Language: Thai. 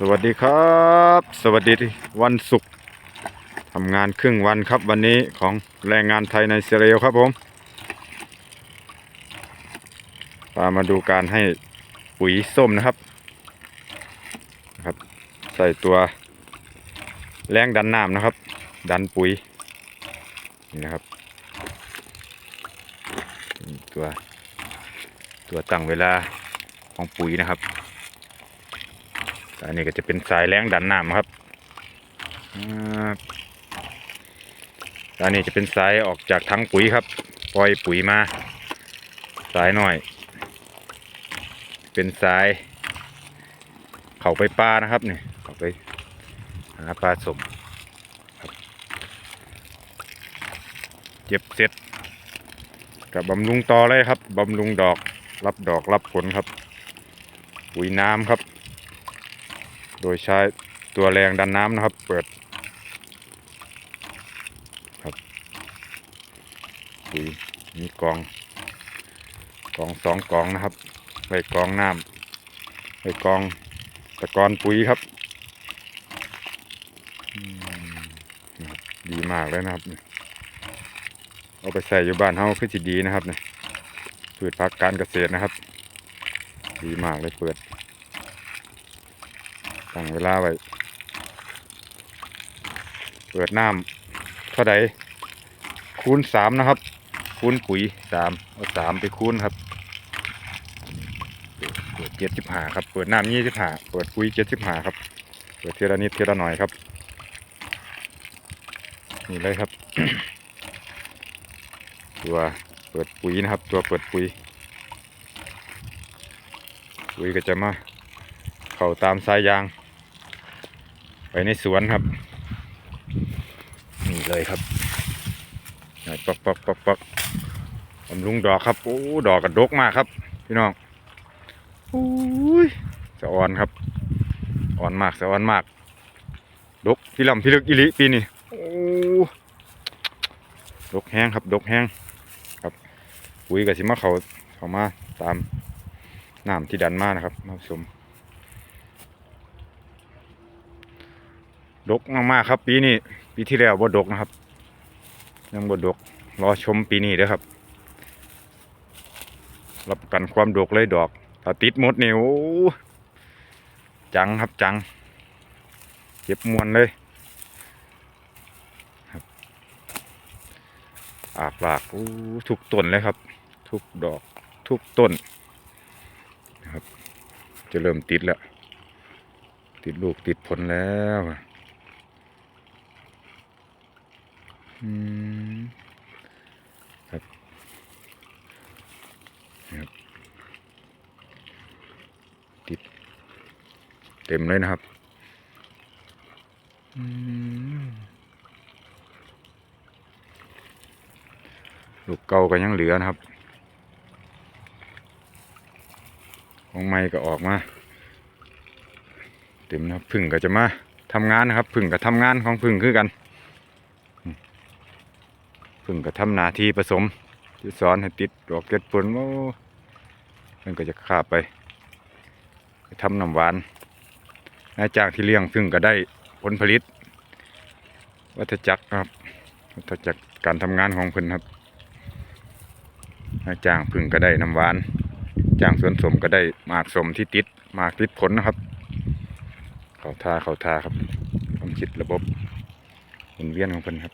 สวัสดีครับ สวัสดีวันศุกร์ทำงานครึ่งวันครับวันนี้ของแรงงานไทยในอิสราเอลครับผมพามาดูการให้ปุ๋ยส้มนะครับนะครับ ใส่ตัวแรงดันน้ำนะครับ ดันปุ๋ยนี่นะครับ ตัวตัวตั้งเวลาของปุ๋ยนะครับ อันนี้ก็จะเป็นสายแรงดันน้ำครับอันนี้จะเป็นสายออกจากถังปุ๋ยครับ ปล่อยปุ๋ยมา สายหน่อย เป็นสาย เข้าไปปลานะครับเนี่ยเข้าไปหาปลาสมเจ็บเสร็จกับบำรุงต่อเลยครับบำรุงดอก รับดอกรับผลครับ ปุ๋ยน้ำครับ โดยใช้ตัวแรงดันน้ำนะครับ เปิดครับปุ๋ยมีกองกองสองกองนะครับไว้กองน้ำไว้กองตะกอนปุ๋ยครับดีมากเลยนะครับ เอาไปใส่อยู่บ้านเฮาคือสิดีนะครับเนี่ยพืชพักการเกษตรนะครับ ดีมากเลยเปิด ตั้งเวลาไว้ เปิดน้ำเท่าใดคูณสามนะครับ คูณปุ๋ยสามเอาสามไปคูณครับเปิดเจ็ดสิบห้าครับ เปิดน้ำยี่สิบห้าเปิดปุ๋ยเจ็ดสิบห้าครับ เปิดเทละนิดเทละหน่อยครับ นี่เลยครับ ตัวเปิดปุ๋ยนะครับ ตัวเปิดปุ๋ย ปุ๋ยก็จะมา เข้าตามสายยาง ไปในสวนครับ นี่เลยครับปักปักปักปักบำรุงดอกครับ โอ้ดอกกระดกมากครับ พี่น้องโอ้ยสะอ่อนครับ อ่อนมากสะอ่อนมาก ดกพี่ลำพี่ลึกอีหลิปีนี้โอ้ดกแห้งครับดกแห้งครับปุ๋ยกับสิมาเขาเขามาตามน้ำที่ดันมานะครับมาผสม ดกมากๆครับ ปีนี้ปีที่แล้วบ่ดกนะครับ ยังบ่ดกรอชมปีนี้เด้อครับ รับประกันความดกเลยดอกถ้าติดหมดนี่โอ้จังครับจังเก็บมวนเลยครับอากลากทุกต้นเลยครับ ทุกดอกทุกต้นนะครับ จะเริ่มติดแล้ว ติดลูกติดผลแล้ว อืมครับครับ ติด เต็มเลยนะครับ อืมลูกเก่าก็ยังเหลือนะครับ ของไม้ก็ออกมา เต็มนะครับพึ่งก็จะมาทำงานนะครับ พึ่งก็ทำงานของพึ่งคือกัน พิ่งก็ทำหนาทีผสมที่สอนให้ติดดอกเก็ดผลโอ้มันก็จะขาบไปทำน้ำหวานนายจ้างที่เลี้ยงพึ่งก็ได้ผลผลิต วัฏจักรครับวัฏจักรการทำงานของพิ่นครับนายจ้างพึ่งก็ได้น้ำหวาน จ้างสวนสมก็ได้หมากสมที่ติดหมากติดผลนะครับ เขาทาเขาทาครับความคิดระบบหมุนเวียนของพิ่นครับ